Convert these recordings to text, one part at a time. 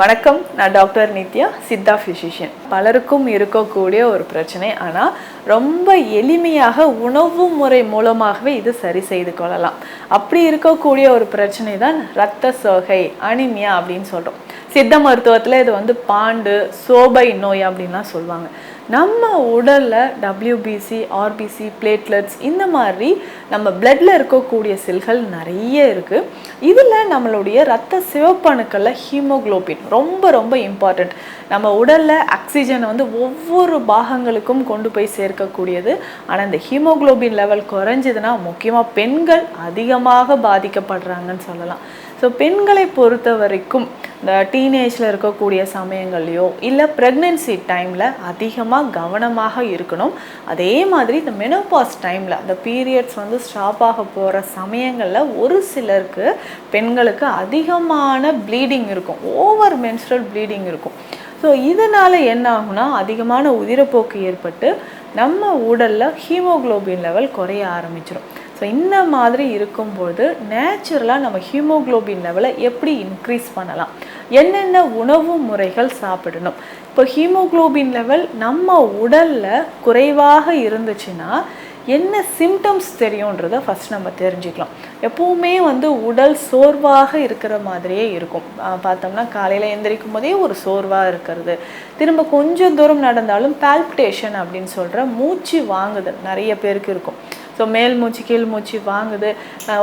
வணக்கம். நான் doctor Nithya Siddha physician பலருக்கும் இருக்கக்கூடிய ஒரு பிரச்சனை. ஆனால் ரொம்ப எளிமையாக உணவு முறை மூலமாகவே இது சரி செய்து கொள்ளலாம். அப்படி இருக்கக்கூடிய ஒரு பிரச்சனை தான் இரத்த சோகை அனிமியா அப்படின்னு சொல்கிறோம் சித்த மருத்துவத்தில் இது வந்து பாண்டு சோபை நோய் அப்படின்லாம் சொல்லுவாங்க நம்ம உடலில் டபிள்யூபிசி ஆர்பிசி பிளேட்லெட்ஸ் இந்த மாதிரி நம்ம பிளட்டில் இருக்கக்கூடிய செல்கள் நிறைய இருக்குது இதில் நம்மளுடைய ரத்த சிவப்பணுக்களில் ஹீமோகுளோபின் ரொம்ப ரொம்ப இம்பார்ட்டண்ட் நம்ம உடலில் ஆக்சிஜனை வந்து ஒவ்வொரு பாகங்களுக்கும் கொண்டு போய் சேர்க்கக்கூடியது. ஆனால் இந்த ஹீமோகுளோபின் லெவல் குறைஞ்சதுன்னா முக்கியமாக பெண்கள் அதிகமாக பாதிக்கப்படுறாங்கன்னு சொல்லலாம். ஸோ பெண்களை பொறுத்த வரைக்கும் இந்த டீனேஜில் இருக்கக்கூடிய சமயங்கள்லையோ இல்லை ப்ரெக்னென்சி டைமில் அதிகமாக கவனமாக இருக்கணும். அதே மாதிரி இந்த மெனோபாஸ் டைமில் அந்த பீரியட்ஸ் வந்து ஸ்டாப் ஆக போகிற சமயங்களில் ஒரு சிலருக்கு பெண்களுக்கு அதிகமான ப்ளீடிங் இருக்கும். ஓவர் மென்ஸ்ட்ரல் ப்ளீடிங் இருக்கும். ஸோ இதனால் என்ன ஆகும்னா அதிகமான உதிரப்போக்கு ஏற்பட்டு நம்ம உடலில் ஹீமோகுளோபின் லெவல் குறைய ஆரம்பிச்சிடும் ஸோ இந்த மாதிரி இருக்கும்போது நேச்சுரலாக நம்ம ஹீமோகுளோபின் லெவலை எப்படி இன்க்ரீஸ் பண்ணலாம்? என்னென்ன உணவு முறைகள் சாப்பிடணும்? இப்போ ஹீமோகுளோபின் லெவல் நம்ம உடலில் குறைவாக இருந்துச்சுன்னா என்ன சிம்டம்ஸ் தெரியுன்றதை ஃபஸ்ட் நம்ம தெரிஞ்சுக்கலாம். எப்போவுமே வந்து உடல் சோர்வாக இருக்கிற மாதிரியே இருக்கும். பார்த்தோம்னா காலையில் எந்திரிக்கும் போதே ஒரு சோர்வாக இருக்கிறது. திரும்ப கொஞ்சம் தூரம் நடந்தாலும் பால்பிட்டேஷன் அப்படின்னு சொல்கிற மூச்சு வாங்குதல் நிறைய பேருக்கு இருக்கும். ஸோ மேல் மூச்சு கீழ் மூச்சு வாங்குது.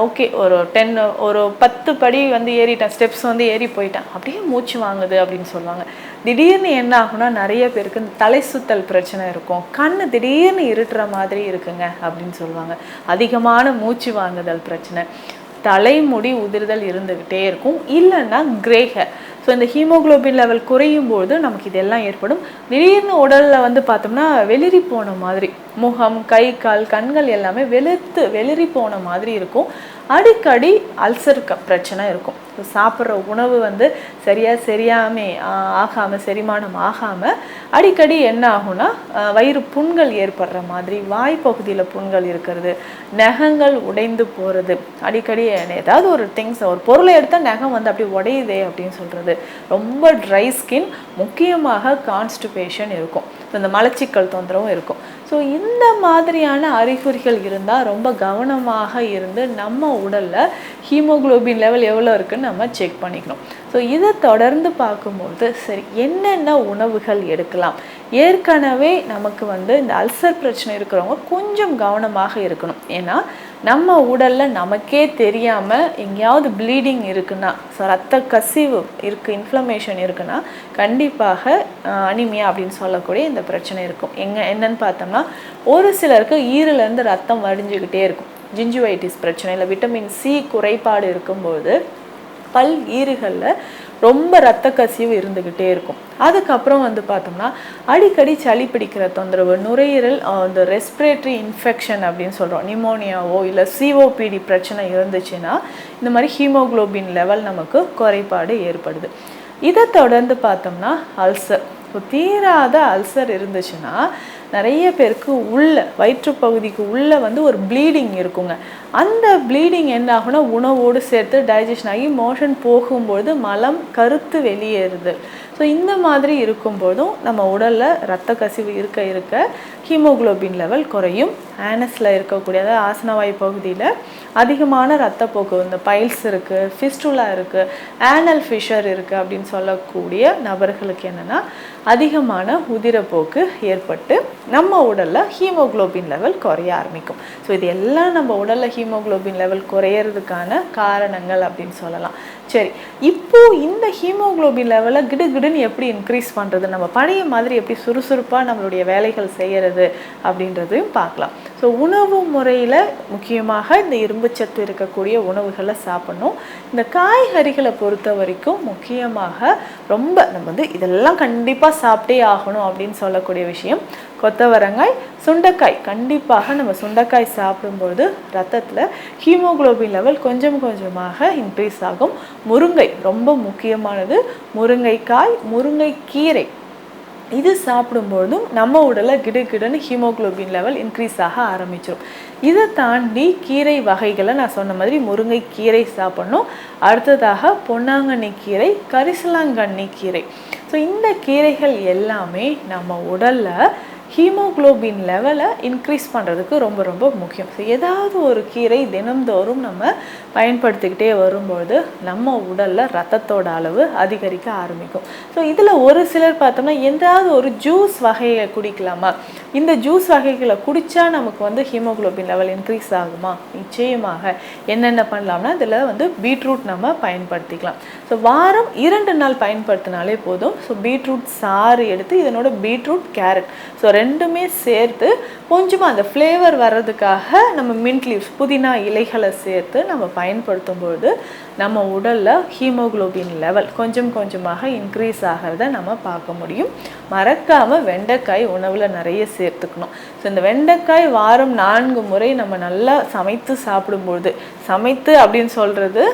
ஓகே ஒரு டென் ஒரு பத்து படி வந்து ஏறிட்டேன். ஸ்டெப்ஸ் வந்து ஏறி போயிட்டேன். அப்படியே மூச்சு வாங்குது அப்படின்னு சொல்லுவாங்க. திடீர்னு என்ன ஆகும்னா நிறைய பேருக்கு இந்த தலை சுத்தல் பிரச்சனை இருக்கும். கண் திடீர்னு இருட்டுற மாதிரி இருக்குங்க அப்படின்னு சொல்லுவாங்க. அதிகமான மூச்சு வாங்குதல் பிரச்சனை. தலைமுடி உதிர்தல் இருந்துக்கிட்டே இருக்கும். இல்லைன்னா கிரேக. ஸோ இந்த ஹீமோகுளோபின் லெவல் குறையும் போது நமக்கு இதெல்லாம் ஏற்படும். திடீர்னு உடலில் வந்து பார்த்தோம்னா வெளிரி போன மாதிரி முகம் கை கால் கண்கள் எல்லாமே வெளுத்து வெளிரி போன மாதிரி இருக்கும். அடிக்கடி அல்சர் பிரச்சனை இருக்கும். ஸோ சாப்பிட்ற உணவு வந்து சரியாக சரியாமே ஆகாமல் செரிமானம் ஆகாமல் அடிக்கடி என்ன ஆகும்னா வயிறு புண்கள் ஏற்படுற மாதிரி வாய் பகுதியில் புண்கள் இருக்கிறது நகங்கள் உடைந்து போகிறது அடிக்கடி ஏதாவது ஒரு திங்ஸ் ஒரு பொருளை எடுத்தால் நகம் வந்து அப்படி உடையுதே அப்படின்னு சொல்கிறது ரொம்ப ட்ரை ஸ்கின் முக்கியமாக கான்ஸ்டிபேஷன் இருக்கும். ஸோ இந்த மலச்சிக்கல் தொந்தரவும் இருக்கும். ஸோ இந்த மாதிரியான அறிகுறிகள் இருந்தால் ரொம்ப கவனமாக இருந்து நம்ம உடலில் ஹீமோகுளோபின் லெவல் எவ்வளோ இருக்குன்னு நம்ம செக் பண்ணிக்கணும். ஸோ இதை தொடர்ந்து பார்க்கும்போது சரி என்னென்ன உணவுகள் எடுக்கலாம்? ஏற்கனவே நமக்கு வந்து இந்த அல்சர் பிரச்சனை இருக்கிறவங்க கொஞ்சம் கவனமாக இருக்கணும். ஏன்னா நம்ம உடலில் நமக்கே தெரியாமல் எங்கேயாவது ப்ளீடிங் இருக்குன்னா ஸோ ரத்த கசிவு இருக்குது இன்ஃப்ளமேஷன் இருக்குன்னா கண்டிப்பாக அனிமியா அப்படின்னு சொல்லக்கூடிய இந்த பிரச்சனை இருக்கும். எங்கே என்னன்னு பார்த்தோம்னா ஒரு சிலருக்கு ஈரிலேருந்து ரத்தம் வடிஞ்சுக்கிட்டே இருக்கும். ஜிஞ்சுவைட்டிஸ் பிரச்சனை இல்லை விட்டமின் சி குறைபாடு இருக்கும்போது பல் ஈறுகளில் ரொம்ப ரத்த கசிவு இருந்துக்கிட்டே இருக்கும். அதுக்கப்புறம் வந்து பார்த்தோம்னா அடிக்கடி சளி பிடிக்கிற தொந்தரவு நுரையீரல் அந்த ரெஸ்பிரேட்டரி இன்ஃபெக்ஷன் அப்படின்னு சொல்கிறோம் நிமோனியாவோ இல்லை சிஓபிடி பிரச்சனை இருந்துச்சுன்னா இந்த மாதிரி ஹீமோகுளோபின் லெவல் நமக்கு குறைபாடு ஏற்படுது. இதை தொடர்ந்து பார்த்தோம்னா அல்சர் இப்போ தீராத அல்சர் இருந்துச்சுன்னா நிறைய பேருக்கு உள்ள வயிற்றுப்பகுதிக்கு உள்ள வந்து ஒரு ப்ளீடிங் இருக்குங்க. அந்த ப்ளீடிங் என்ன ஆகுனா உணவோடு சேர்த்து டைஜஷன் ஆகி மோஷன் போகும்பொழுது மலம் கருத்து வெளியேறுது. ஸோ இந்த மாதிரி இருக்கும்போதும் நம்ம உடலில் ரத்த கசிவு இருக்க இருக்க ஹீமோகுளோபின் லெவல் குறையும். ஆனஸில் இருக்கக்கூடிய அதாவது ஆசனவாய் பகுதியில் அதிகமான ரத்தப்போக்கு இந்த பைல்ஸ் இருக்குது ஃபிஸ்டுலா இருக்குது ஆனல் ஃபிஷர் இருக்குது அப்படின்னு சொல்லக்கூடிய நபர்களுக்கு என்னென்னா அதிகமான உதிரப்போக்கு ஏற்பட்டு நம்ம உடலில் ஹீமோகுளோபின் லெவல் குறைய ஆரம்பிக்கும். ஸோ இது எல்லாம் நம்ம உடலில் ஹீமோகுளோபின் லெவல் குறையிறதுக்கான காரணங்கள் அப்படின்னு சொல்லலாம். சரி இப்போ இந்த ஹீமோகுளோபின் லெவலை கிடு கிடுன்னு எப்படி இன்க்ரீஸ் பண்ணுறது நம்ம பழைய மாதிரி எப்படி சுறுசுறுப்பாக நம்மளுடைய வேலைகள் செய்கிறது அப்படின்றதையும் பார்க்கலாம். ஸோ உணவு முறையில் முக்கியமாக இந்த இரும்புச்சத்து இருக்கக்கூடிய உணவுகளை சாப்பிடணும். இந்த காய்கறிகளை பொறுத்த வரைக்கும் முக்கியமாக ரொம்ப நம்ம வந்து இதெல்லாம் கண்டிப்பாக சாப்பிட்டே ஆகணும் அப்படின்னு சொல்லக்கூடிய விஷயம். கொத்தவரங்காய் சுண்டைக்காய். கண்டிப்பாக நம்ம சுண்டைக்காய் சாப்பிடும்பொழுது ரத்தத்தில் ஹீமோகுளோபின் லெவல் கொஞ்சம் கொஞ்சமாக இன்க்ரீஸ் ஆகும். முருங்கை ரொம்ப முக்கியமானது. முருங்கைக்காய் முருங்கைக்கீரை இது சாப்பிடும்பொழுதும் நம்ம உடலில் கிடுகிடுன்னு ஹீமோக்ளோபின் லெவல் இன்க்ரீஸ் ஆக ஆரம்பிச்சிடும் இதை தாண்டி கீரை வகைகளை நான் சொன்ன மாதிரி முருங்கை கீரை சாப்பிடணும். அடுத்ததாக பொன்னாங்கண்ணி கீரை கரிசலாங்கண்ணி கீரை ஸோ இந்த கீரைகள் எல்லாமே நம்ம உடலில் ஹீமோக்ளோபின் லெவலை இன்க்ரீஸ் பண்ணுறதுக்கு ரொம்ப ரொம்ப முக்கியம். ஸோ ஏதாவது ஒரு கீரை தினம்தோறும் நம்ம பயன்படுத்திக்கிட்டே வரும்பொழுது நம்ம உடலில் ரத்தத்தோட அளவு அதிகரிக்க ஆரம்பிக்கும். ஸோ இதில் ஒரு சிலர் பார்த்தோம்னா எந்தாவது ஒரு ஜூஸ் வகையை குடிக்கலாமா? இந்த ஜூஸ் வகைகளை குடித்தா நமக்கு வந்து ஹீமோக்ளோபின் லெவல் இன்க்ரீஸ் ஆகுமா? நிச்சயமாக. என்னென்ன பண்ணலாம்னா இதில் வந்து பீட்ரூட் நம்ம பயன்படுத்திக்கலாம். ஸோ வாரம் இரண்டு நாள் பயன்படுத்தினாலே போதும். ஸோ பீட்ரூட் சாறு எடுத்து இதனோட பீட்ரூட் கேரட். ஸோ ரெண்டுமே சேர்த்து கொஞ்சமாக அந்த ஃப்ளேவர் வர்றதுக்காக நம்ம மின்ட் லீவ்ஸ் புதினா இலைகளை சேர்த்து நம்ம பயன்படுத்தும் பொழுது நம்ம உடலில் ஹீமோக்ளோபின் லெவல் கொஞ்சம் கொஞ்சமாக இன்க்ரீஸ் ஆகிறத நம்ம பார்க்க முடியும். மறக்காமல் வெண்டைக்காய் உணவில் நிறைய சேர்த்துக்கணும் ஸோ இந்த வெண்டைக்காய் வாரம் நான்கு முறை நம்ம நல்லா சமைத்து சாப்பிடும்பொழுது சமைத்து அப்படின்னு சொல்கிறது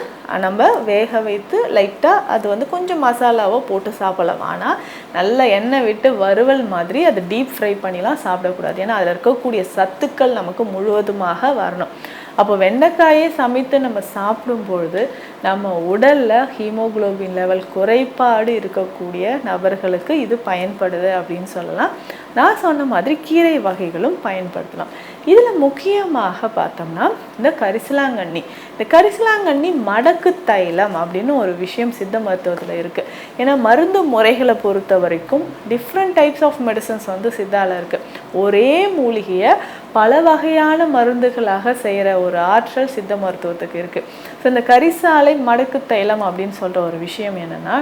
நம்ம வேக வைத்து லைட்டாக அது வந்து கொஞ்சம் மசாலாவோ போட்டு சாப்பிடலாம். ஆனால் நல்ல எண்ணெய் விட்டு வறுவல் மாதிரி அதை டீப் ஃப்ரை பண்ணிலாம் சாப்பிடக்கூடாது. ஏன்னா அதில் இருக்கக்கூடிய சத்துக்கள் நமக்கு முழுவதுமாக வரணும். அப்போ வெண்டைக்காயை சமைத்து நம்ம சாப்பிடும் பொழுது நம்ம உடலில் ஹீமோகுளோபின் லெவல் குறைபாடு இருக்கக்கூடிய நபர்களுக்கு இது பயன்படுது அப்படின்னு சொல்லலாம். நான் சொன்ன மாதிரி கீரை வகைகளும் பயன்படுத்தலாம். இதில் முக்கியமாக பார்த்தோம்னா இந்த கரிசலாங்கண்ணி. இந்த கரிசலாங்கண்ணி மடக்கு தைலம் அப்படின்னு ஒரு விஷயம் சித்த மருத்துவத்தில் இருக்குது ஏன்னா மருந்து முறைகளை பொறுத்த வரைக்கும் டிஃப்ரெண்ட் டைப்ஸ் ஆஃப் மெடிசன்ஸ் வந்து சித்தாவில் இருக்குது ஒரே மூலிகையை பல வகையான மருந்துகளாக செய்கிற ஒரு ஆற்றல் சித்த மருத்துவத்துக்கு இருக்குது ஸோ இந்த கரிசாலை மடக்கு தைலம் அப்படின்னு சொல்கிற ஒரு விஷயம் என்னென்னா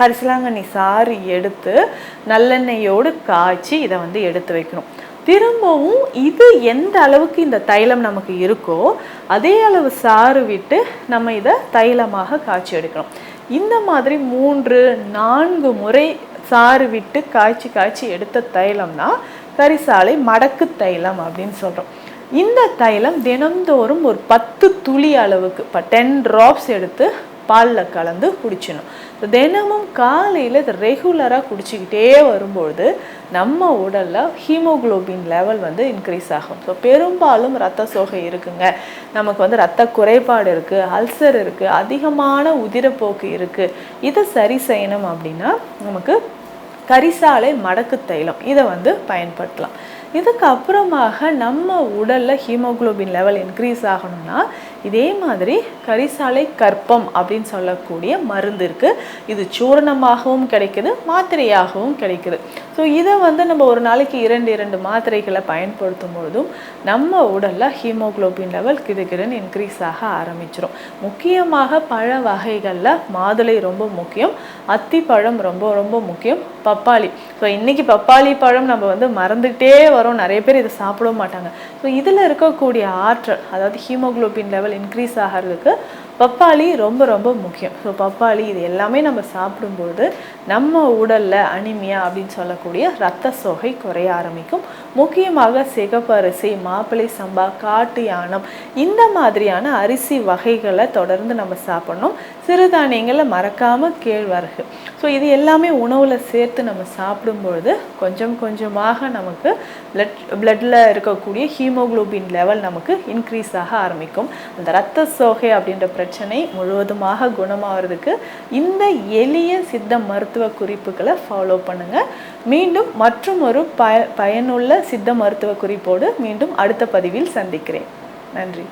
கரிசலாங்கண்ணி சாறு எடுத்து நல்லெண்ணெயோடு காய்ச்சி இதை வந்து எடுத்து வைக்கணும். திரும்பவும் இது எந்த அளவுக்கு இந்த தைலம் நமக்கு இருக்கோ அதே அளவு சாறு விட்டு நம்ம இதை தைலமாக காய்ச்சி எடுக்கணும். இந்த மாதிரி மூன்று நான்கு முறை சாறு விட்டு காய்ச்சி காய்ச்சி எடுத்த தைலம் தான் கரிசாலை மடக்கு தைலம் அப்படின்னு சொல்கிறோம் இந்த தைலம் தினம்தோறும் ஒரு பத்து துளி அளவுக்கு இப்போ டென் ட்ராப்ஸ் எடுத்து பாலில் கலந்து குடிச்சிடணும். தினமும் காலையில் இதை ரெகுலராக குடிச்சிக்கிட்டே வரும்பொழுது நம்ம உடலில் ஹீமோக்ளோபின் லெவல் வந்து இன்க்ரீஸ் ஆகும். ஸோ பெரும்பாலும் ரத்த சோகை இருக்குங்க. நமக்கு வந்து ரத்த குறைபாடு இருக்குது அல்சர் இருக்குது அதிகமான உதிரப்போக்கு இருக்குது இதை சரி செய்யணும் அப்படின்னா நமக்கு கரிசாலை மடக்கு தைலம். இதை வந்து பயன்படுத்தலாம். இதுக்கு அப்புறமாக நம்ம உடலில் ஹீமோக்ளோபின் லெவல் இன்க்ரீஸ் ஆகணும்னா இதே மாதிரி கரிசாலை கற்பம் அப்படின்னு சொல்லக்கூடிய மருந்து இருக்குது இது சூரணமாகவும் கிடைக்குது மாத்திரையாகவும் கிடைக்குது. ஸோ இதை வந்து நம்ம ஒரு நாளைக்கு இரண்டு இரண்டு மாத்திரைகளை பயன்படுத்தும் பொழுதும் நம்ம உடலில் ஹீமோக்ளோபின் லெவல் கிடுகிடுன்னு இன்க்ரீஸ் ஆக ஆரம்பிச்சிடும் முக்கியமாக பழ வகைகளில் மாதுளை ரொம்ப முக்கியம் அத்திப்பழம் ரொம்ப ரொம்ப முக்கியம் பப்பாளி. ஸோ இன்றைக்கி பப்பாளி பழம் நம்ம வந்து மறந்துகிட்டே வரோம் நிறைய பேர் இதை சாப்பிட மாட்டாங்க. ஸோ இதில் இருக்கக்கூடிய ஆற்றல் அதாவது ஹீமோக்ளோபின் லெவல் இன்க்ரீஸ் ஆகிறதுக்கு பப்பாளி ரொம்ப ரொம்ப முக்கியம். ஸோ பப்பாளி இது எல்லாமே நம்ம சாப்பிடும்போது நம்ம உடலில் அனிமியா அப்படின்னு சொல்லக்கூடிய ரத்த சோகை குறைய ஆரம்பிக்கும். முக்கியமாக சிகப்பரிசி மாப்பிள்ளை சம்பா காட்டு யானம் இந்த மாதிரியான அரிசி வகைகளை தொடர்ந்து நம்ம சாப்பிடணும். சிறுதானியங்களை மறக்காமல் கேழ்வரகு. ஸோ இது எல்லாமே உணவில் சேர்த்து நம்ம சாப்பிடும்பொழுது கொஞ்சம் கொஞ்சமாக நமக்கு பிளட் பிளட்டில் இருக்கக்கூடிய ஹீமோக்ளோபின் லெவல் நமக்கு இன்க்ரீஸ் ஆக ஆரம்பிக்கும். அந்த ரத்த சோகை அப்படின்ற பிரச்சனை முழுவதுமாக குணமாகிறதுக்கு இந்த எளிய சித்த மருத்துவ குறிப்புகளை ஃபாலோ பண்ணுங்கள் மீண்டும் மற்றும் ஒரு ப பயனுள்ள சித்த மருத்துவ குறிப்போடு மீண்டும் அடுத்த பதிவில் சந்திக்கிறேன். நன்றி.